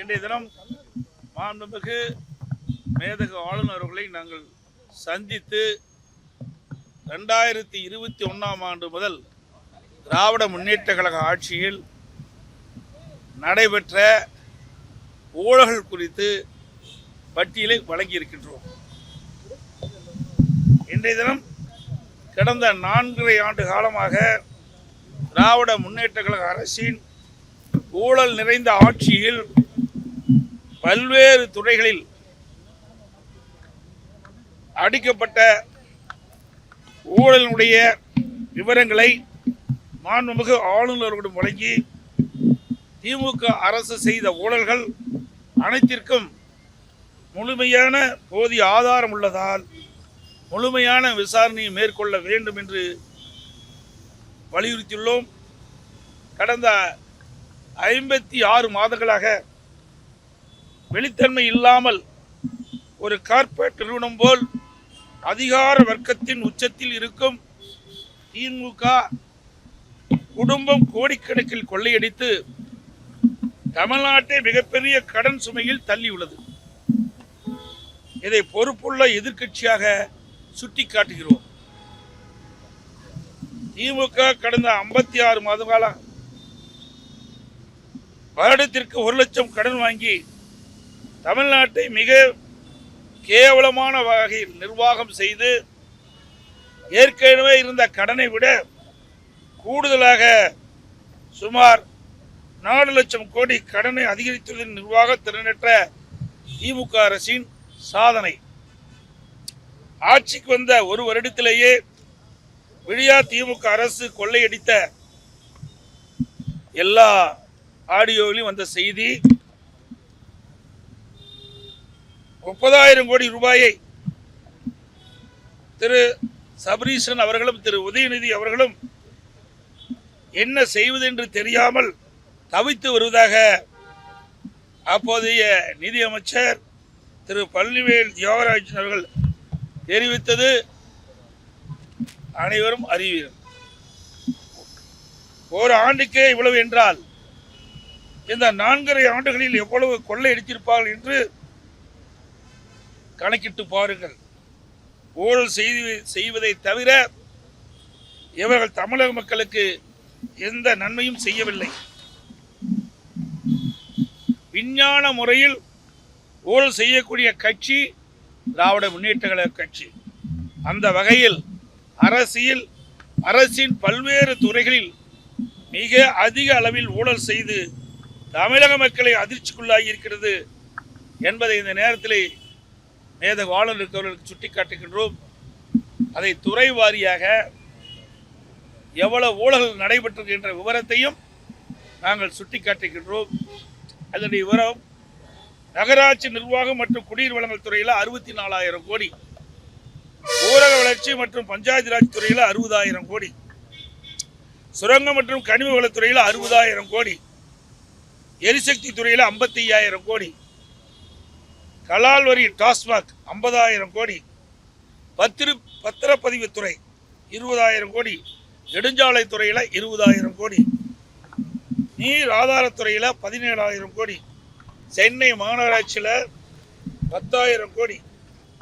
இன்றைய தினம் மாண்புமிகு மேதகு ஆளுநர்களை நாங்கள் சந்தித்து ரெண்டாயிரத்தி இருபத்தி ஒன்றாம் ஆண்டு முதல் திராவிட முன்னேற்ற கழக ஆட்சியில் நடைபெற்ற ஊழல்கள் குறித்து பட்டியலை வழங்கியிருக்கின்றோம். இன்றைய தினம் கடந்த நான்கரை ஆண்டு காலமாக திராவிட முன்னேற்ற கழக அரசின் ஊழல் நிறைந்த ஆட்சியில் பல்வேறு துறைகளில் அடிக்கப்பட்ட ஊழலினுடைய விவரங்களை மாண்புமிகு ஆளுநர்களிடம் வழங்கி திமுக அரசு செய்த ஊழல்கள் அனைத்திற்கும் முழுமையான போதிய ஆதாரம் உள்ளதால் முழுமையான விசாரணையை மேற்கொள்ள வேண்டும் என்று வலியுறுத்தியுள்ளோம். கடந்த ஐம்பத்தி ஆறு மாதங்களாக வெளித்தன்மை இல்லாமல் ஒரு கார்ப்பரேட் நிறுவனம் போல் அதிகார வர்க்கத்தின் உச்சத்தில் இருக்கும் திமுக குடும்பம் கோடிக்கணக்கில் கொள்ளையடித்து தமிழ்நாட்டை மிகப்பெரிய கடன் சுமையில் தள்ளியுள்ளது. இதை பொறுப்புள்ள எதிர்க்கட்சியாக சுட்டிக்காட்டுகிறோம். திமுக கடந்த ஐம்பத்தி ஆறு மாத காலம் வருடத்திற்கு ஒரு லட்சம் கடன் வாங்கி தமிழ்நாட்டை மிக கேவலமான வகையில் நிர்வாகம் செய்து ஏற்கனவே இருந்த கடனை விட கூடுதலாக சுமார் நாலு லட்சம் கோடி கடனை அதிகரித்துள்ள நிர்வாக திறனற்ற திமுக அரசின் சாதனை. ஆட்சிக்கு வந்த ஒரு வருடத்திலேயே விழியா திமுக அரசு கொள்ளையடித்த எல்லா ஆடியோவிலும் வந்த செய்தி முப்பதாயிரம் கோடி ரூபாயை திரு சபரீசன் அவர்களும் திரு உதயநிதி அவர்களும் என்ன செய்வது என்று தெரியாமல் தவித்து வருவதாக அப்போதைய நிதியமைச்சர் திரு பழனிவேல் தியோகராஜன் அவர்கள் தெரிவித்தது. அனைவரும் அறிவீர்கள். ஒரு ஆண்டுக்கே இவ்வளவு என்றால் இந்த நான்கரை ஆண்டுகளில் எவ்வளவு கொள்ளையடித்திருப்பார்கள் என்று கணக்கிட்டு பாருங்கள். ஊழல் செய்து செய்வதை தவிர இவர்கள் தமிழக மக்களுக்கு எந்த நன்மையும் செய்யவில்லை. விஞ்ஞான முறையில் ஊழல் செய்யக்கூடிய கட்சி திராவிட முன்னேற்ற கழக கட்சி. அந்த வகையில் அரசியல் அரசின் பல்வேறு துறைகளில் மிக அதிக அளவில் ஊழல் செய்து தமிழக மக்களை அதிர்ச்சிக்குள்ளாகி இருக்கிறது என்பதை இந்த நேரத்தில் மேதக ஆளுநருக்கு சுட்டி சுட்டிக்காட்டுகின்றோம் அதை துறை வாரியாக எவ்வளவு ஊழல்கள் நடைபெற்றிருக்கின்ற விவரத்தையும் நாங்கள் சுட்டிக்காட்டுகின்றோம் அதனுடைய விவரம் நகராட்சி நிர்வாகம் மற்றும் குடிநீர் வழங்கல் துறையில் அறுபத்தி நாலாயிரம் கோடி. ஊரக வளர்ச்சி மற்றும் பஞ்சாயத்து ராஜ் துறையில் அறுபதாயிரம் கோடி. சுரங்கம் மற்றும் கனிம வளத்துறையில் அறுபதாயிரம் கோடி. எரிசக்தி துறையில் ஐம்பத்தி ஐயாயிரம் கோடி. கலால் வரி டாஸ்மாக் ஐம்பதாயிரம் கோடி. பத்திரு பத்திரப்பதிவுத்துறை இருபதாயிரம் கோடி. நெடுஞ்சாலை துறையில் இருபதாயிரம் கோடி. நீர் ஆதாரத்துறையில் பதினேழாயிரம் கோடி. சென்னை மாநகராட்சியில் பத்தாயிரம் கோடி.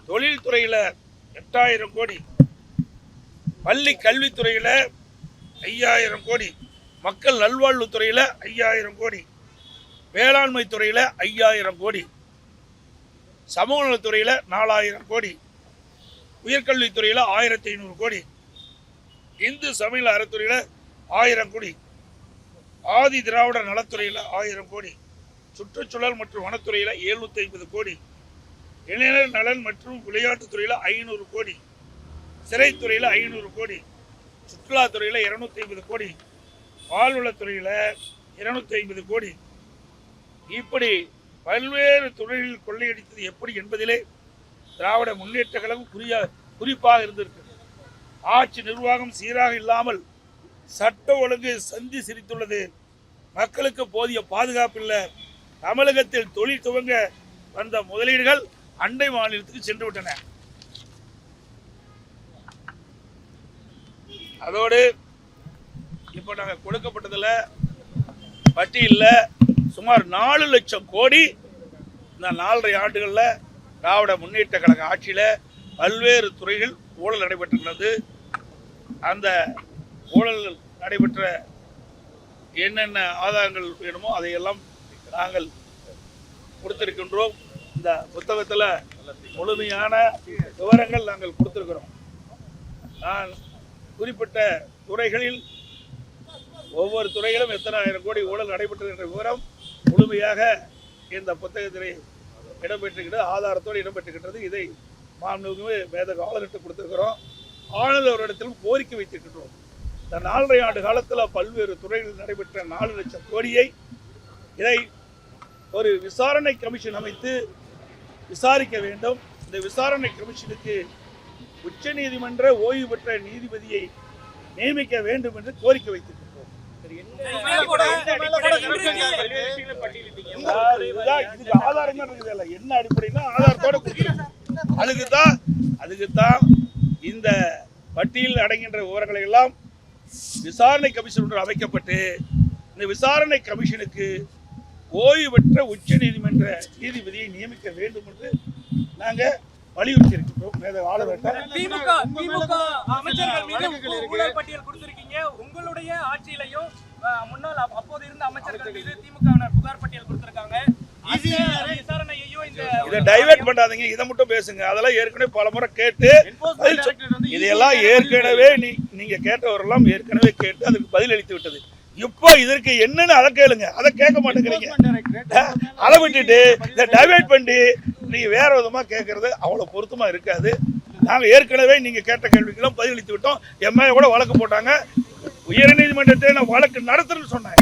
தொழில்துறையில் எட்டாயிரம் கோடி. பள்ளி கல்வித்துறையில் ஐயாயிரம் கோடி. மக்கள் நல்வாழ்வுத்துறையில் ஐயாயிரம் கோடி. வேளாண்மை துறையில் ஐயாயிரம் கோடி. சமூக நலத்துறையில் நாலாயிரம் கோடி. உயர்கல்வித்துறையில் ஆயிரத்தி ஐநூறு கோடி. இந்து சமையல் அறத்துறையில் ஆயிரம் கோடி. ஆதி திராவிட நலத்துறையில் ஆயிரம் கோடி. சுற்றுச்சூழல் மற்றும் வனத்துறையில் எழுநூற்றி ஐம்பது கோடி. இளைஞர் நலன் மற்றும் விளையாட்டுத்துறையில் ஐநூறு கோடி. சிறைத்துறையில் ஐநூறு கோடி. சுற்றுலாத்துறையில் இரநூத்தி ஐம்பது கோடி. பால்வளத்துறையில் இருநூத்தி ஐம்பது கோடி. இப்படி பல்வேறு தொழிலில் கொள்ளையடித்தது எப்படி என்பதிலே திராவிட முன்னேற்ற கழகம் குறியா குறிப்பாக இருந்திருக்கிறது. ஆட்சி நிர்வாகம் சீராக இல்லாமல் சட்ட ஒழுங்கு சந்தி சிரித்துள்ளது. மக்களுக்கு போதிய பாதுகாப்பு இல்லை. தமிழகத்தில் தொழில் துவங்க வந்த முதலீடுகள் அண்டை மாநிலத்துக்கு சென்று விட்டன அதோடு இப்போ நாங்கள் கொடுக்கப்பட்டதில் பட்டியலில் சுமார் நாலு லட்சம் கோடி இந்த நாலரை ஆண்டுகளில் திராவிட முன்னேற்ற கழக ஆட்சியில் பல்வேறு துறைகள் ஊழல் நடைபெற்றுள்ளது அந்த ஊழல் நடைபெற்ற என்னென்ன ஆதாரங்கள் வேணுமோ அதையெல்லாம் நாங்கள் கொடுத்திருக்கின்றோம். இந்த புத்தகத்தில் முழுமையான விவரங்கள் நாங்கள் கொடுத்திருக்கிறோம். நான் குறிப்பிட்ட துறைகளில் ஒவ்வொரு துறையிலும் எத்தனை ஆயிரம் கோடி ஊழல் நடைபெற்றது என்ற விவரம் முழுமையாக இந்த புத்தகத்திலே இடம்பெற்றுக்கிட்டு ஆதாரத்தோடு இடம்பெற்றிருக்கிறது இதை மாண்புமிகு மேதக ஆளுநர்கிட்ட கொடுத்திருக்கிறோம். ஆளுநரிடத்திலும் கோரிக்கை வைத்திருக்கின்றோம். இந்த நாலரை ஆண்டு காலத்தில் பல்வேறு துறைகளில் நடைபெற்ற நாலு லட்சம் கோடியை இதை ஒரு விசாரணை கமிஷன் அமைத்து விசாரிக்க வேண்டும். இந்த விசாரணை கமிஷனுக்கு உச்சநீதிமன்ற ஓய்வு பெற்ற நீதிபதியை நியமிக்க வேண்டும் என்று கோரிக்கை வைத்திருக்கின்றோம் இதுக்கு ஆதாரங்கள் இருக்குது இல்ல என்ன அடிப்படைன்னா ஆதாரத்தோட கொடுக்கணும் அதுக்கு அதுக்குத்தான் இந்த பட்டியலில் அடங்கின்ற விவரங்களை எல்லாம் விசாரணை கமிஷன் ஒன்று அமைக்கப்பட்டு இந்த விசாரணை கமிஷனுக்கு ஓய்வு பெற்ற உச்ச நீதிமன்ற நீதிபதியை நியமிக்க வேண்டும் என்று நாங்க வலியுறுத்தி இருக்கின்றோம் மேத திமுக திமுக உங்களுடைய ஆட்சியிலையும் முன்னாள் அப்ப- அப்போது இருந்த அமைச்சர்கள் மீது திமுகவினர் புகார் பட்டியல் கொடுத்திருக்காங்க. இதை டைவர்ட் பண்ணாதீங்க. இதை மட்டும் பேசுங்க. அதெல்லாம் ஏற்கனவே பல முறை கேட்டு இதையெல்லாம் ஏற்கனவே நீங்க கேட்டவரெல்லாம் ஏற்கனவே கேட்டு அதுக்கு பதில் அளித்து விட்டது. இப்போ இதற்கு என்னன்னு அதை கேளுங்க. அதை கேட்க மாட்டேங்கிறீங்க. அதை விட்டுட்டு இதை டைவர்ட் பண்ணி நீங்க வேற விதமா கேட்கறது அவ்வளவு பொருத்தமா இருக்காது. நாங்க ஏற்கனவே நீங்க கேட்ட கேள்விக்கெல்லாம் பதில் அளித்து விட்டோம். என் மேல கூட வழக்கு போட்டாங்க. உயர்நீதிமன்றத்தில் நான் வழக்கு நடத்துறேன்னு சொன்னேன்.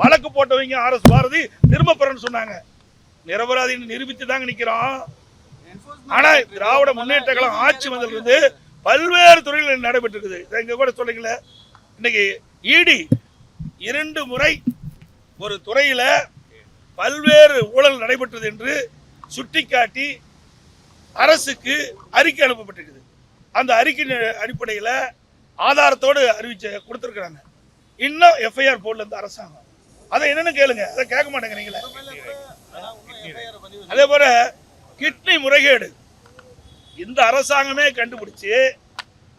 வழக்கு போட்டவங்க ஆர் எஸ் பாரதி திரும்ப பெறன்னு சொன்னாங்க நிரபராதின்னு நிரூபித்து தாங்க நிக்கிறோம் ஆனா திராவிட முன்னேற்ற கழகம் ஆட்சி வந்ததிலிருந்து பல்வேறு துறைகளில் நடைபெற்றிருக்குது? இதை இங்க கூட சொல்றீங்களே? இன்னைக்கு இடி இரண்டு முறை ஒரு துறையில பல்வேறு ஊழல் நடைபெற்றது என்று சுட்டிக்காட்டி அரசுக்கு அறிக்கை அனுப்பப்பட்டிருக்குது. அந்த அறிக்கையின் அடிப்படையில் ஆதாரத்தோடு அறிவிச்ச கொடுத்துருக்குறாங்க. இன்னும் எஃப்ஐஆர் போடல இந்த அரசாங்கம். அதை என்னன்னு கேளுங்க. அதை கேட்க மாட்டேங்கிறீங்களே அதே போல கிட்னி முறைகேடு. இந்த அரசாங்கமே கண்டுபிடிச்சு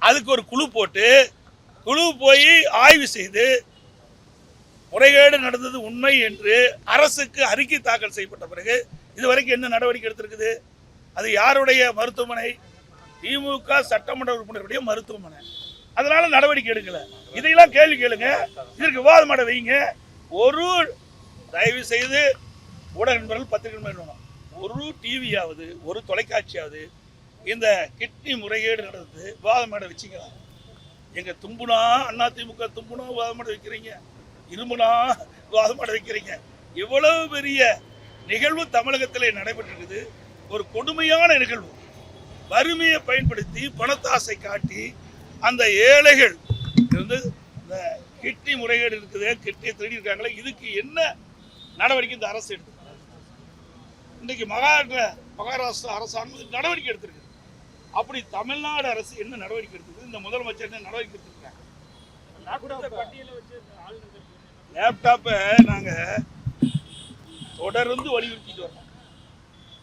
அதுக்கு ஒரு குழு போட்டு குழு போய் ஆய்வு செய்து முறைகேடு நடந்தது உண்மை என்று அரசுக்கு அறிக்கை தாக்கல் செய்யப்பட்ட பிறகு இதுவரைக்கும் என்ன நடவடிக்கை எடுத்திருக்குது? அது யாருடைய மருத்துவமனை? திமுக சட்டமன்ற உறுப்பினருடைய மருத்துவமனை. அதனால நடவடிக்கை எடுக்கல. இதையெல்லாம் கேள்வி கேளுங்க. இதற்கு விவாதம் பண்ண வைங்க. ஒரு தயவு செய்து ஊடக நண்பர்கள் பத்திரிகை நண்பர்கள் ஒரு டிவியாவது ஒரு தொலைக்காட்சியாவது இந்த கிட்னி முறைகேடு நடந்தது விவாதம் மேடை வச்சுக்கலாம் எங்க தும்புனா அண்ணா திமுக தும்புனா விவாதம் மேடை வைக்கிறீங்க. இரும்புனா விவாதம் மேடை வைக்கிறீங்க. இவ்வளவு பெரிய நிகழ்வு தமிழகத்தில் நடைபெற்றிருக்குது. ஒரு கொடுமையான நிகழ்வு. வறுமையை பயன்படுத்தி பணத்தாசை காட்டி அந்த ஏழைகள் இருந்து இந்த கிட்னி முறைகேடு இருக்குது கிட்னியை திருடி இருக்காங்களே இதுக்கு என்ன நடவடிக்கை இந்த அரசு எடுத்து இன்னைக்கு மகாராஷ்டிர மகாராஷ்டிரா அரசாங்கம் நடவடிக்கை எடுத்திருக்கு. அப்படி தமிழ்நாடு அரசு என்ன நடவடிக்கை எடுத்தது இந்த முதலமைச்சர் என்ன நடவடிக்கை எடுத்திருக்காங்க லேப்டாப்பை நாங்க தொடர்ந்து வலியுறுத்திட்டு வரோம்.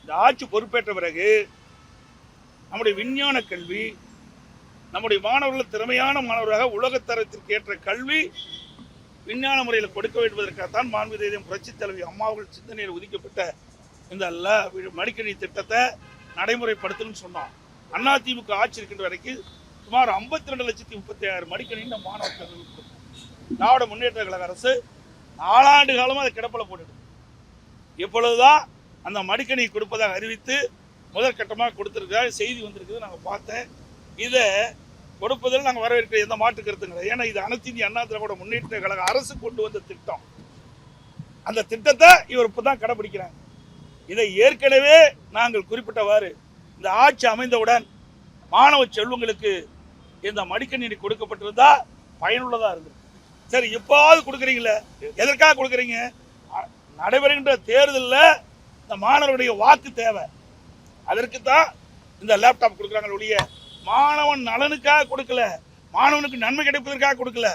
இந்த ஆட்சி பொறுப்பேற்ற பிறகு நம்முடைய விஞ்ஞான கல்வி நம்முடைய மாணவர்கள் திறமையான மாணவராக உலகத்தரத்திற்கு ஏற்ற கல்வி விஞ்ஞான முறையில் கொடுக்க வேண்டுவதற்காகத்தான் மாண்பு தேதியம் புரட்சி தலைவி அம்மாவுகள் சிந்தனையில் ஒதுக்கப்பட்ட இந்த ல- மடிக்கணி திட்டத்தை நடைமுறைப்படுத்தணும்னு சொன்னோம். அண்ணா ஆட்சி இருக்கின்ற வரைக்கும் சுமார் ஐம்பத்தி ரெண்டு லட்சத்தி முப்பத்தி ஆறு மடிக்கணின்னு இந்த மாணவர்கள் நாட திராவிட முன்னேற்ற கழக அரசு நாலாண்டு காலமாக அதை கிடப்பில் போட்டுட்டு எப்பொழுதுதான் அந்த மடிக்கணி கொடுப்பதாக அறிவித்து முதற்கட்டமாக கொடுத்துருக்க செய்தி வந்திருக்குது. நாங்கள் பார்த்தேன். இதை கொடுப்பதில் நாங்கள் வரவேற்கிற எந்த மாற்று கருத்தும் கிடையாது. ஏன்னா இது அனைத்து இந்திய அண்ணா திராவிட முன்னேற்ற கழக அரசு கொண்டு வந்த திட்டம். அந்த திட்டத்தை இவர் இப்போ தான் கடைபிடிக்கிறாங்க இதை ஏற்கனவே நாங்கள் குறிப்பிட்டவாறு இந்த ஆட்சி அமைந்தவுடன் மாணவ செல்வங்களுக்கு இந்த மடிக்கணினி கொடுக்கப்பட்டிருந்தா பயனுள்ளதாக இருந்தது சரி இப்போவாவது கொடுக்குறீங்களே? எதற்காக கொடுக்குறீங்க? நடைபெறுகின்ற தேர்தலில் இந்த மாணவருடைய வாக்கு தேவை. அதற்கு தான் இந்த லேப்டாப் கொடுக்குறாங்க ஒழிய மாணவன் நலனுக்காக கொடுக்கல. மாணவனுக்கு நன்மை கிடைப்பதற்காக கொடுக்கல.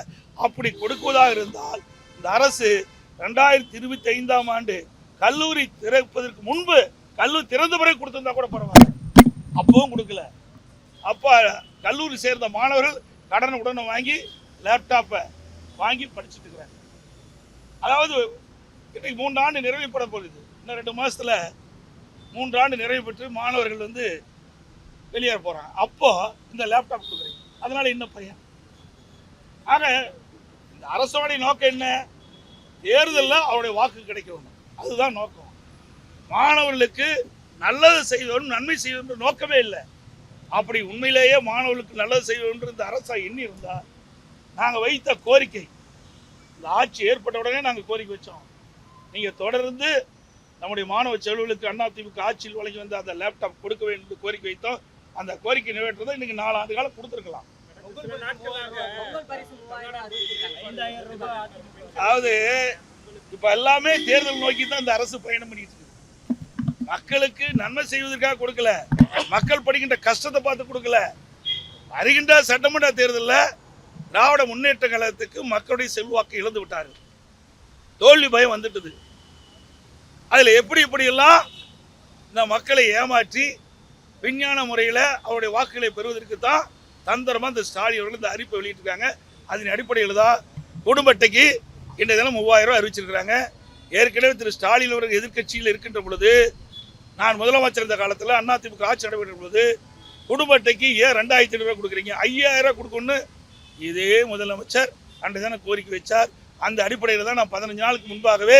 அப்படி கொடுக்குவதாக இருந்தால் இந்த அரசு ரெண்டாயிரத்தி இருபத்தி ஐந்தாம் ஆண்டு கல்லூரி திறப்பதற்கு முன்பு கல்லூரி திறந்த பிறகு கொடுத்திருந்தா கூட பரவாயில்ல. அப்பவும் கொடுக்கல. அப்போ கல்லூரி சேர்ந்த மாணவர்கள் கடன் உடனே வாங்கி லேப்டாப்பை வாங்கி படிச்சுட்டு இருக்கிறாங்க. அதாவது இன்னைக்கு மூன்று ஆண்டு நிறைவுப்பட போகுது இன்னும் ரெண்டு மாதத்தில் மூன்று ஆண்டு நிறைவு பெற்று மாணவர்கள் வந்து வெளியேற போகிறாங்க அப்போ இந்த லேப்டாப் கொடுக்குறீங்க. அதனால இன்னும் பையன் ஆக இந்த அரசோடைய நோக்கம் என்ன? தேர்தலில் அவருடைய வாக்கு கிடைக்கணும் அதுதான் நோக்கம். மாணவர்களுக்கு நல்லது செய்வதும் நன்மை செய்வதும் நோக்கமே இல்லை. அப்படி உண்மையிலேயே மாணவர்களுக்கு நல்லது செய்வதும் இந்த அரசா எண்ணி இருந்தால் நாங்கள் வைத்த கோரிக்கை இந்த ஆட்சி ஏற்பட்ட உடனே நாங்கள் கோரிக்கை வச்சோம். நீங்கள் தொடர்ந்து நம்முடைய மாணவ செல்வர்களுக்கு அதிமுக ஆட்சியில் வழங்கி வந்த அந்த லேப்டாப் கொடுக்க வேண்டும் என்று கோரிக்கை வைத்தோம். அந்த கோரிக்கை நிறைவேற்றதை இன்னைக்கு நாலு ஆண்டு காலம் கொடுத்துருக்கலாம். அதாவது இப்ப எல்லாமே தேர்தல் நோக்கி தான் இந்த அரசு பயணம் பண்ணிட்டு இருக்கு. மக்களுக்கு நன்மை செய்வதற்காக கொடுக்கல. மக்கள் படிக்கின்ற கஷ்டத்தை பார்த்து கொடுக்கல. வருகின்ற சட்டமன்ற தேர்தலில் திராவிட முன்னேற்ற கழகத்துக்கு மக்களுடைய செல்வாக்கு இழந்து விட்டார்கள். தோல்வி பயம் வந்துட்டது. அதில் எப்படி இப்படியெல்லாம் இந்த மக்களை ஏமாற்றி விஞ்ஞான முறையில் அவருடைய வாக்குகளை பெறுவதற்கு தான் தந்திரமாக இந்த ஸ்டாலின் அவர்கள் இந்த அறிப்பை வெளியிட்டிருக்காங்க. அதன் அடிப்படையில் தான் குடும்ப அட்டைக்கு இன்றைய தினம் மூவாயிரம் ரூபாய் அறிவிச்சிருக்கிறாங்க. ஏற்கனவே திரு ஸ்டாலின் அவர்கள் எதிர்கட்சியில் இருக்கின்ற பொழுது நான் முதலமைச்சர் இருந்த காலத்தில் அதிமுக ஆட்சி நடைபெற்ற பொழுது குடும்ப அட்டைக்கு ஏன் ரெண்டாயிரத்தி ஐநூறுரூவா கொடுக்குறீங்க? ஐயாயிரம் ரூபா கொடுக்கணும்னு இதே முதலமைச்சர் அன்றைய தினம் கோரிக்கை வச்சார். அந்த அடிப்படையில் தான் நான் பதினஞ்சு நாளுக்கு முன்பாகவே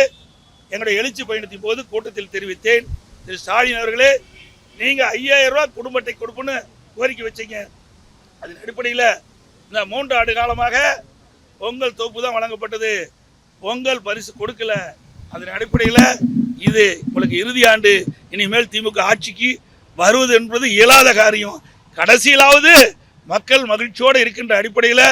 எங்களுடைய எழுச்சி பயணத்தின் போது கூட்டத்தில் தெரிவித்தேன். திரு ஸ்டாலின் அவர்களே நீங்கள் ஐயாயிரம் ரூபா குடும்பத்தை கொடுப்புன்னு கோரிக்கை வச்சீங்க. அதன் அடிப்படையில் இந்த மூன்று ஆண்டு காலமாக பொங்கல் தொகுப்பு தான் வழங்கப்பட்டது. பொங்கல் பரிசு கொடுக்கல. அதன் அடிப்படையில் இது உங்களுக்கு இறுதி ஆண்டு இனிமேல் திமுக ஆட்சிக்கு வருவது என்பது இயலாத காரியம். கடைசியிலாவது மக்கள் மகிழ்ச்சியோடு இருக்கின்ற அடிப்படையில்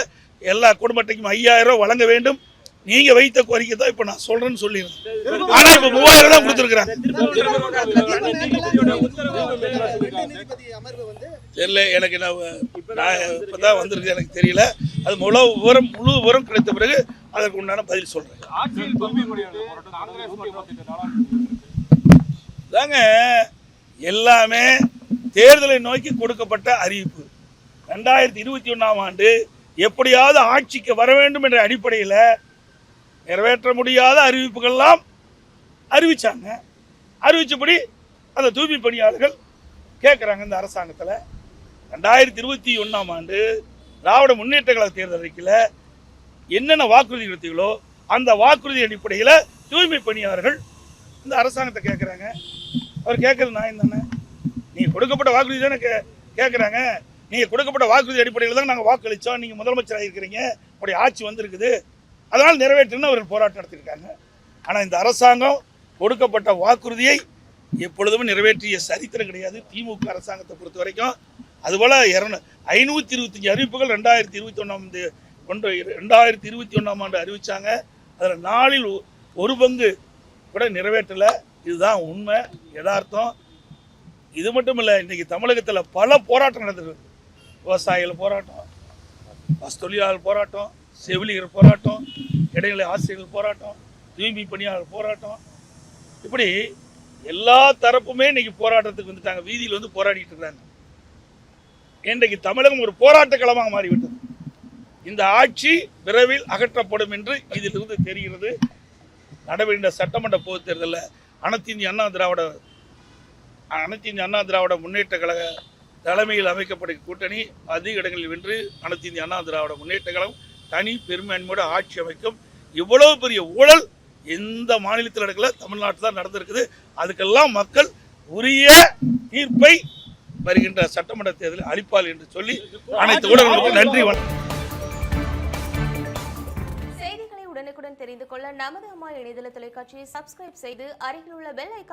எல்லா குடும்பத்தையும் ஐயாயிரம் ரூபாய் வழங்க வேண்டும். நீங்க வைத்த கோரிக்கை தான் இப்போ நான் சொல்றேன்னு சொல்லியிருந்தேன். ஆனா இப்போ மூவாயிரம் தான் கொடுத்துருக்குறாங்க. தெரியல எனக்கு நான் நான் இப்பதான் வந்திருக்கு எனக்கு தெரியல. அது முழு விவரம் முழு விவரம் கிடைத்த பிறகு அதற்கு உண்டான பதில் சொல்றேன். தாங்க எல்லாமே தேர்தலை நோக்கி கொடுக்கப்பட்ட அறிவிப்பு. ரெண்டாயிரத்தி இருபத்தி ஒன்றாம் ஆண்டு எப்படியாவது ஆட்சிக்கு வர வேண்டும் என்ற அடிப்படையில் நிறைவேற்ற முடியாத அறிவிப்புகள்லாம் அறிவிச்சாங்க. அறிவிச்சபடி அந்த தூய்மை பணியாளர்கள் கேட்குறாங்க இந்த அரசாங்கத்தில். ரெண்டாயிரத்தி இருபத்தி ஒன்றாம் ஆண்டு திராவிட முன்னேற்ற கழக தேர்தல் அறிக்கையில் என்னென்ன வாக்குறுதி கொடுத்தீங்களோ அந்த வாக்குறுதி அடிப்படையில் தூய்மை பணியாளர்கள் இந்த அரசாங்கத்தை கேட்குறாங்க அவர் கேட்குறது நான் தானே? நீங்கள் கொடுக்கப்பட்ட வாக்குறுதி தானே கே கேட்குறாங்க நீங்கள் கொடுக்கப்பட்ட வாக்குறுதி அடிப்படையில் தான் நாங்கள் வாக்களித்தோம் நீங்கள் முதலமைச்சராக இருக்கிறீங்க உங்களுடைய ஆட்சி வந்திருக்குது. அதனால் நிறைவேற்றுன்னு அவர்கள் போராட்டம் நடத்தியிருக்காங்க. ஆனால் இந்த அரசாங்கம் கொடுக்கப்பட்ட வாக்குறுதியை எப்பொழுதும் நிறைவேற்றிய சரித்திரம் கிடையாது. திமுக அரசாங்கத்தை பொறுத்த வரைக்கும் அதுபோல் இரநூ ஐநூற்றி இருபத்தஞ்சி அறிவிப்புகள் ரெண்டாயிரத்தி இருபத்தி ஒன்றாம் கொண்டு ரெண்டாயிரத்தி இருபத்தி ஒன்றாம் ஆண்டு அறிவித்தாங்க அதில் நாளில் ஒரு பங்கு கூட நிறைவேற்றலை. இதுதான் உண்மை யதார்த்தம். இது மட்டும் இல்லை இன்றைக்கி தமிழகத்தில் பல போராட்டம் நடந்திருக்கு. விவசாயிகள் போராட்டம் பஸ் தொழிலாளர் போராட்டம் செவிலியர் போராட்டம் இடைநிலை ஆசிரியர்கள் போராட்டம் தூய்மை பணியாளர் போராட்டம். இப்படி எல்லா தரப்புமே இன்னைக்கு போராட்டத்துக்கு வந்துட்டாங்க. வீதியில் வந்து போராடிட்டு இருக்காங்க. இன்றைக்கு தமிழகம் ஒரு போராட்ட களமாக மாறிவிட்டது. இந்த ஆட்சி விரைவில் அகற்றப்படும் என்று இதிலிருந்து தெரிகிறது. நடைபெறுகின்ற சட்டமன்ற பொதுத் தேர்தலில் அனைத்து இந்திய அண்ணா திராவிட அனைத்து இந்திய அண்ணா திராவிட முன்னேற்ற கழக தலைமையில் அமைக்கப்படும் கூட்டணி அதிக இடங்களில் வென்று அனைத்து இந்திய அண்ணா திராவிட முன்னேற்ற கழகம் தனி பெரும்பான்மையோட ஆட்சி அமைக்கும். இவ்வளவு பெரிய ஊழல் எந்த மாநிலத்தில் நடக்கல தமிழ்நாட்டில் தான் நடந்திருக்குது. அதுக்கெல்லாம் மக்கள் உரிய தீர்ப்பை வருகின்ற சட்டமன்ற தேர்தலில் அளிப்பார் என்று சொல்லி அனைத்து ஊடகங்களுக்கும் நன்றி வணக்கம். செய்திகளை உடனுக்குடன் தெரிந்து கொள்ள நமது அம்மா இணையதள தொலைக்காட்சியை சப்ஸ்கிரைப் செய்து அருகில் உள்ள பெல் ஐக்கான்